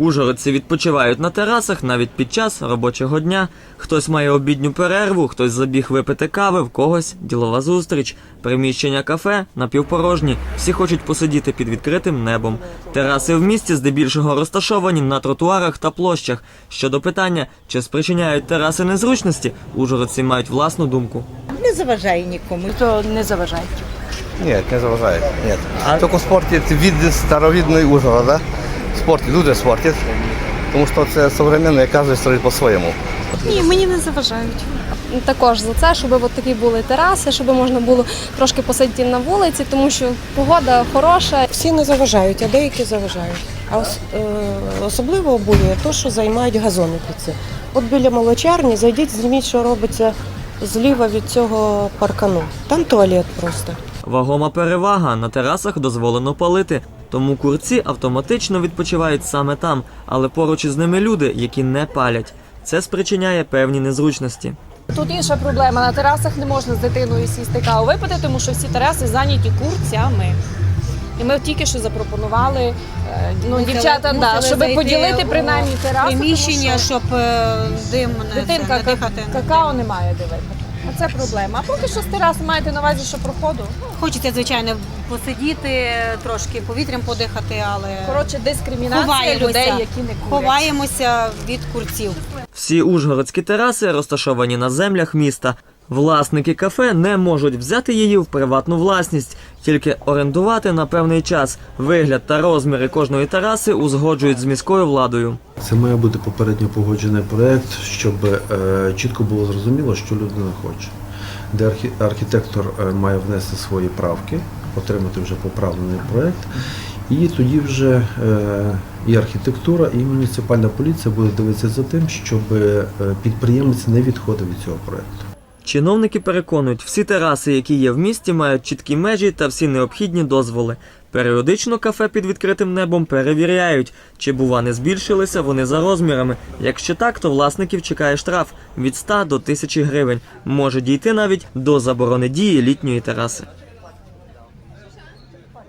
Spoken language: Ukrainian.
Ужгородці відпочивають на терасах навіть під час робочого дня. Хтось має обідню перерву, хтось забіг випити кави, в когось ділова зустріч. Приміщення кафе напівпорожні. Всі хочуть посидіти під відкритим небом. Тераси в місті здебільшого розташовані на тротуарах та площах. Щодо питання, чи спричиняють тераси незручності, ужгородці мають власну думку. Не заважає нікому. то не заважає. Нет, не заважает. Нет. А- Только спортит вид старовидный Ужгорода. Спортит, люди спортять. Тому що це современне, кожен строїть по-своєму. Ні, мені не заважають. також за це, щоб от такі були тераси, щоб можна було трошки посидіти на вулиці, тому що погода хороша. Всі не заважають, а деякі заважають. А ос- е, особливо обурює те, що займають газони під це. От біля молочарні зайдіть, зніміть, що робиться зліва від цього паркану. Там туалет просто. Вагома перевага на терасах дозволено палити, тому курці автоматично відпочивають саме там, але поруч із ними люди, які не палять. Це спричиняє певні незручності. Тут інша проблема. На терасах не можна з дитиною сісти каву випити, тому що всі тераси зайняті курцями. І ми тільки що запропонували е, ну, дівчата, да, щоб поділити принаймні терасу. приміщення, тому що щоб е, дим не, дитинка не дихати. какао немає де випити. А це проблема. А поки що з тераси маєте на увазі, що проходу. Хочеться, звичайно, посидіти, трошки повітрям подихати, але Коротше, дискримінація Ховаємося. людей, які не курять. ховаємося від курців. Всі ужгородські тераси розташовані на землях міста. Власники кафе не можуть взяти її в приватну власність, тільки орендувати на певний час. Вигляд та розміри кожної тераси узгоджують з міською владою. Це має бути попередньо погоджений проект, щоб е, чітко було зрозуміло, що людина хоче. Де архітектор е, має внести свої правки, отримати вже поправлений проект, і тоді вже е, і архітектура, і муніципальна поліція буде дивитися за тим, щоб підприємець не відходив від цього проекту. Чиновники переконують, всі тераси, які є в місті, мають чіткі межі та всі необхідні дозволи. Періодично кафе під відкритим небом перевіряють, чи бува не збільшилися вони за розмірами. Якщо так, то власників чекає штраф від 100 до 1000 гривень. Може дійти навіть до заборони дії літньої тераси.